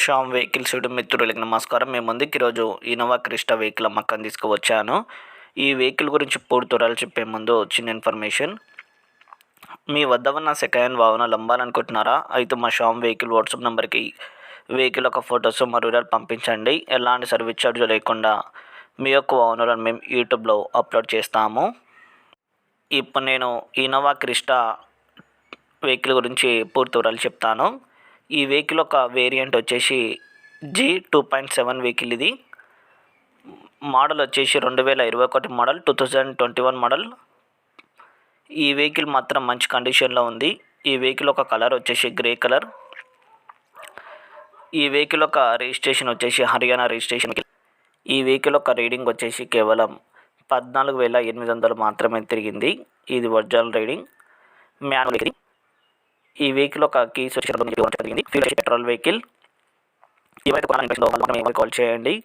Shyam vehicles YouTube మిత్రులకి నమస్కారం. మేము ముందుకు ఈరోజు ఇనోవా క్రిస్టా వెహికల్ అమ్మకాన్ని తీసుకువచ్చాను. ఈ వెహికల్ గురించి పూర్తి వివరాలు చెప్పే ముందు చిన్న ఇన్ఫర్మేషన్. మీ వద్ద ఉన్న సెకండ్ హ్యాండ్ వాహనాలు అమ్మాలనుకుంటున్నారా? అయితే మా షామ్ వెహికల్ వాట్సాప్ నెంబర్కి వెహికల్ యొక్క ఫొటోస్ మరియు వివరాలు పంపించండి. ఎలాంటి సర్వీస్ ఛార్జ్ లేకుండా మీ యొక్క వాహనాలను మేము యూట్యూబ్లో అప్లోడ్ చేస్తాము. ఇప్పుడు నేను ఇనోవా క్రిస్టా వెహికల్ గురించి పూర్తి వివరాలు చెప్తాను. ఈ వెహికల్ ఒక వేరియంట్ వచ్చేసి G two point seven vehicle ఇది. మోడల్ వచ్చేసి రెండు వేల ఇరవై ఒకటి model two thousand twenty one model. ఈ వెహికల్ మాత్రం మంచి కండిషన్లో ఉంది. ఈ వెహికల్ ఒక కలర్ వచ్చేసి గ్రే కలర్. ఈ వెహికల్ ఒక రిజిస్ట్రేషన్ వచ్చేసి హర్యానా రిజిస్ట్రేషన్ ఈ వెహికల్ ఒక రీడింగ్ వచ్చేసి కేవలం పద్నాలుగు వేల ఎనిమిది వందలు మాత్రమే తిరిగింది. ఇది ఒరిజినల్ రీడింగ్. మ్యాన్యువల్ ఇది ఈ వెహికల్ ఒక కీస్ వచ్చి జరిగింది ఫ్యూల్ పెట్రోల్ వెహికల్. ఏవైతే కొనాలనిపిస్తుందో వాళ్ళు కాల్ చేయండి.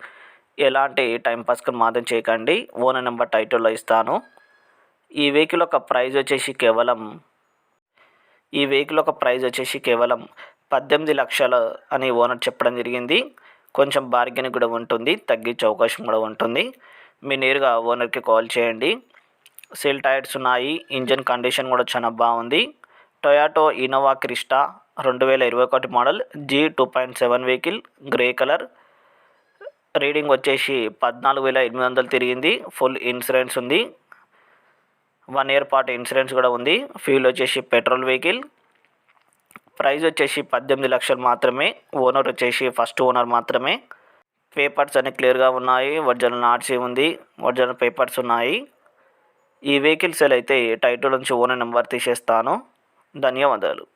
ఎలాంటి టైం పాస్కి మాత్రం చేయకండి. ఓనర్ నెంబర్ టైటిల్లో ఇస్తాను. ఈ వెహికల్ ఒక ప్రైజ్ వచ్చేసి కేవలం ఈ వెహికల్ ఒక ప్రైజ్ వచ్చేసి కేవలం పద్దెనిమిది లక్షలు అని ఓనర్ చెప్పడం జరిగింది. కొంచెం బార్గెన్ కూడా ఉంటుంది. తగ్గించే అవకాశం కూడా ఉంటుంది. మీరు నేరుగా ఓనర్కి కాల్ చేయండి. సెల్ టైర్స్ ఉన్నాయి. ఇంజన్ కండిషన్ కూడా చాలా బాగుంది. టొయాటో ఇన్నోవా క్రిస్టా రెండు వేల ఇరవై ఒకటి model G two point seven vehicle grey colour. Reading వచ్చేసి పద్నాలుగు వేల ఎనిమిది వందలు తిరిగింది. ఫుల్ ఇన్సూరెన్స్ ఉంది. వన్ ఇయర్ పాటు ఇన్సూరెన్స్ కూడా ఉంది. ఫ్యూల్ వచ్చేసి పెట్రోల్ వెహికల్. ప్రైస్ వచ్చేసి పద్దెనిమిది లక్షలు మాత్రమే. ఓనర్ వచ్చేసి ఫస్ట్ ఓనర్ మాత్రమే. పేపర్స్ అన్ని క్లియర్గా ఉన్నాయి. ఒరిజినల్ ఆర్సీ ఉంది. ఒరిజినల్ పేపర్స్ ఉన్నాయి. ఈ వెహికల్ సెల్ అయితే టైటిల్ నుంచి ఓనర్ నెంబర్ తీసేస్తాను. ధన్యవాదాలు.